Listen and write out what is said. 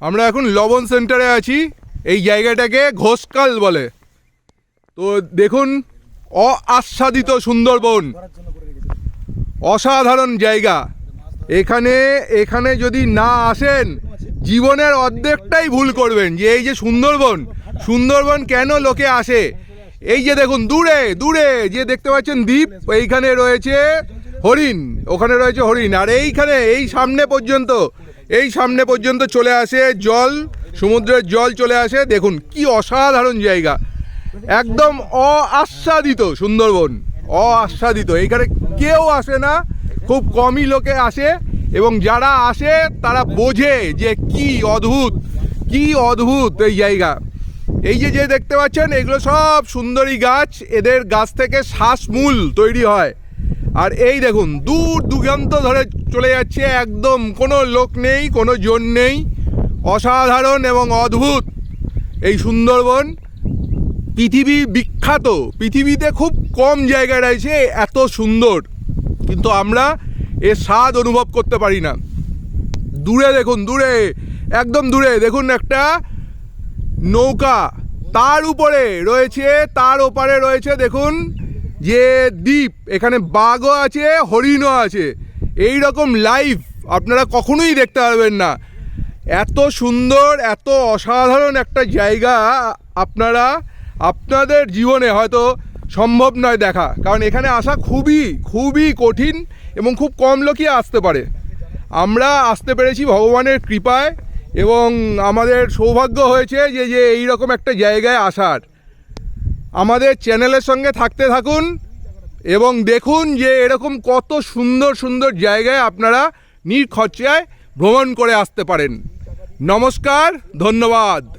আমরা এখন লবণ সেন্টারে আছি। এই জায়গাটাকে ঘোষকাল বলে। তো দেখুন অআস্বাদিত সুন্দরবন। অসাধারণ জায়গা। এখানে এখানে যদি না আসেন, জীবনের অর্ধেকটাই ভুল করবেন। যে এই যে সুন্দরবন সুন্দরবন কেন লোকে আসে? এই যে দেখুন, দূরে দূরে, যে দেখতে পাচ্ছেন দ্বীপ, এইখানে রয়েছে হরিণ, ওখানে রয়েছে হরিণ। আর এইখানে, এই সামনে পর্যন্ত এই সামনে পর্যন্ত চলে আসে জল, সমুদ্রের জল চলে আসে। দেখুন, কি অসাধারণ জায়গা। একদম অআস্বাদিত সুন্দরবন অআস্বাদিত এইখানে কেউ আসে না, খুব কমই লোকে আসে এবং যারা আসে, তারা বোঝে যে কি অদ্ভুত কি অদ্ভুত এই জায়গা। এই যে যে দেখতে পাচ্ছেন, এগুলো সব সুন্দরী গাছ। এদের গাছ থেকে শ্বাসমূল তৈরি হয়। আর এই দেখুন, দূর দুগান্ত ধরে চলে যাচ্ছে একদম কোনো লোক নেই, কোনো জন নেই। অসাধারণ এবং অদ্ভুত এই সুন্দরবন। পৃথিবী বিখ্যাত, পৃথিবীতে খুব কম জায়গা রয়েছে, এত সুন্দর। কিন্তু আমরা এর স্বাদ অনুভব করতে পারি না। দূরে দেখুন, দূরে, একদম দূরে। দেখুন একটা নৌকা, তার উপরে রয়েছে, তার ওপারে রয়েছে, দেখুন যে দ্বীপ, এখানে বাঘও আছে, হরিণও আছে। এই রকম লাইভ আপনারা কখনোই দেখতে পারবেন না। এত সুন্দর, এত অসাধারণ একটা জায়গা আপনারা, আপনাদের জীবনে হয়তো সম্ভব নয় দেখা। কারণ এখানে আসা খুবই খুবই কঠিন এবং খুব কম লোকই আসতে পারে। আমরা আসতে পেরেছি ভগবানের কৃপায় এবং আমাদের সৌভাগ্য হয়েছে যে যে এইরকম একটা জায়গায় আসার। আমাদের চ্যানেলের সঙ্গে থাকতে থাকুন এবং দেখুন যে এরকম কত সুন্দর সুন্দর জায়গায় আপনারা নির্খরচায় ভ্রমণ করে আসতে পারেন। নমস্কার, ধন্যবাদ।